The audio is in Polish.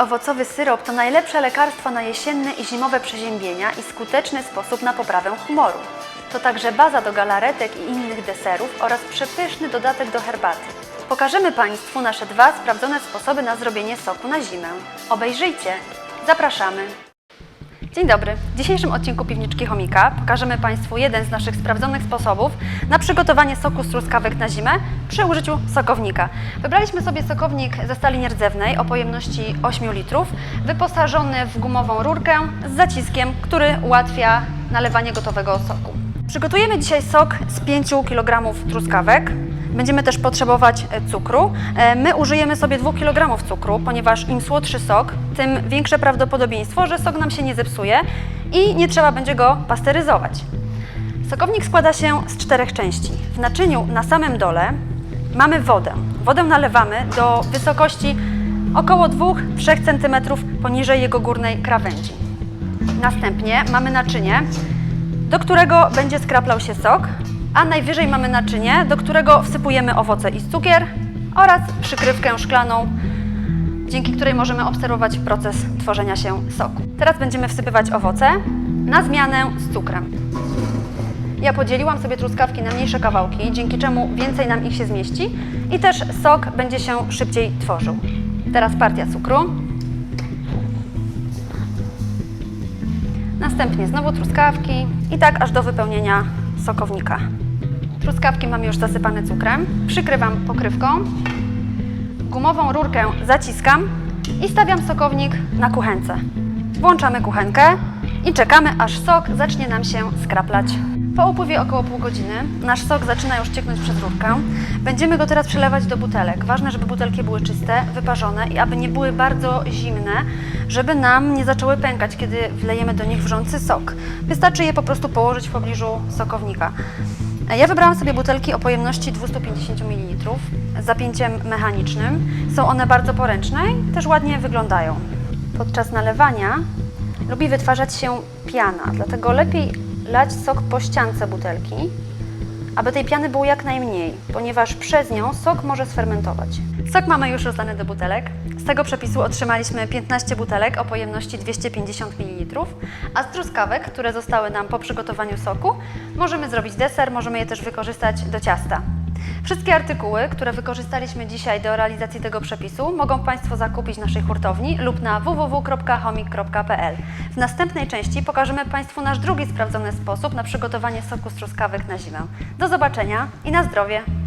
owocowy syrop to najlepsze lekarstwo na jesienne i zimowe przeziębienia i skuteczny sposób na poprawę humoru. To także baza do galaretek i innych deserów oraz przepyszny dodatek do herbaty. Pokażemy Państwu nasze dwa sprawdzone sposoby na zrobienie soku na zimę. Obejrzyjcie! Zapraszamy! Dzień dobry. W dzisiejszym odcinku Piwniczki Chomika pokażemy Państwu jeden z naszych sprawdzonych sposobów na przygotowanie soku z truskawek na zimę przy użyciu sokownika. Wybraliśmy sobie sokownik ze stali nierdzewnej o pojemności 8 litrów, wyposażony w gumową rurkę z zaciskiem, który ułatwia nalewanie gotowego soku. Przygotujemy dzisiaj sok z 5 kg truskawek. Będziemy też potrzebować e, cukru. E, My użyjemy sobie 2 kg cukru, ponieważ im słodszy sok, tym większe prawdopodobieństwo, że sok nam się nie zepsuje i nie trzeba będzie go pasteryzować. Sokownik składa się z czterech części. W naczyniu na samym dole mamy wodę. Wodę nalewamy do wysokości około 2-3 cm poniżej jego górnej krawędzi. Następnie mamy naczynie, do którego będzie skraplał się sok, a najwyżej mamy naczynie, do którego wsypujemy owoce i cukier oraz przykrywkę szklaną, dzięki której możemy obserwować proces tworzenia się soku. Teraz będziemy wsypywać owoce na zmianę z cukrem. Ja podzieliłam sobie truskawki na mniejsze kawałki, dzięki czemu więcej nam ich się zmieści i też sok będzie się szybciej tworzył. Teraz partia cukru. Następnie znowu truskawki i tak aż do wypełnienia sokownika. Truskawki mamy już zasypane cukrem. Przykrywam pokrywką. Gumową rurkę zaciskam i stawiam sokownik na kuchence. Włączamy kuchenkę i czekamy, aż sok zacznie nam się skraplać. Po upływie około pół godziny nasz sok zaczyna już cieknąć przez rurkę. Będziemy go teraz przelewać do butelek. Ważne, żeby butelki były czyste, wyparzone i aby nie były bardzo zimne, żeby nam nie zaczęły pękać, kiedy wlejemy do nich wrzący sok. Wystarczy je po prostu położyć w pobliżu sokownika. Ja wybrałam sobie butelki o pojemności 250 ml z zapięciem mechanicznym. Są one bardzo poręczne i też ładnie wyglądają. Podczas nalewania lubi wytwarzać się piana, dlatego lepiej lać sok po ściance butelki, aby tej piany było jak najmniej, ponieważ przez nią sok może sfermentować. Sok mamy już rozlany do butelek. Z tego przepisu otrzymaliśmy 15 butelek o pojemności 250 ml, a z truskawek, które zostały nam po przygotowaniu soku, możemy zrobić deser, możemy je też wykorzystać do ciasta. Wszystkie artykuły, które wykorzystaliśmy dzisiaj do realizacji tego przepisu, mogą Państwo zakupić w naszej hurtowni lub na www.homik.pl. W następnej części pokażemy Państwu nasz drugi sprawdzony sposób na przygotowanie soku z truskawek na zimę. Do zobaczenia i na zdrowie!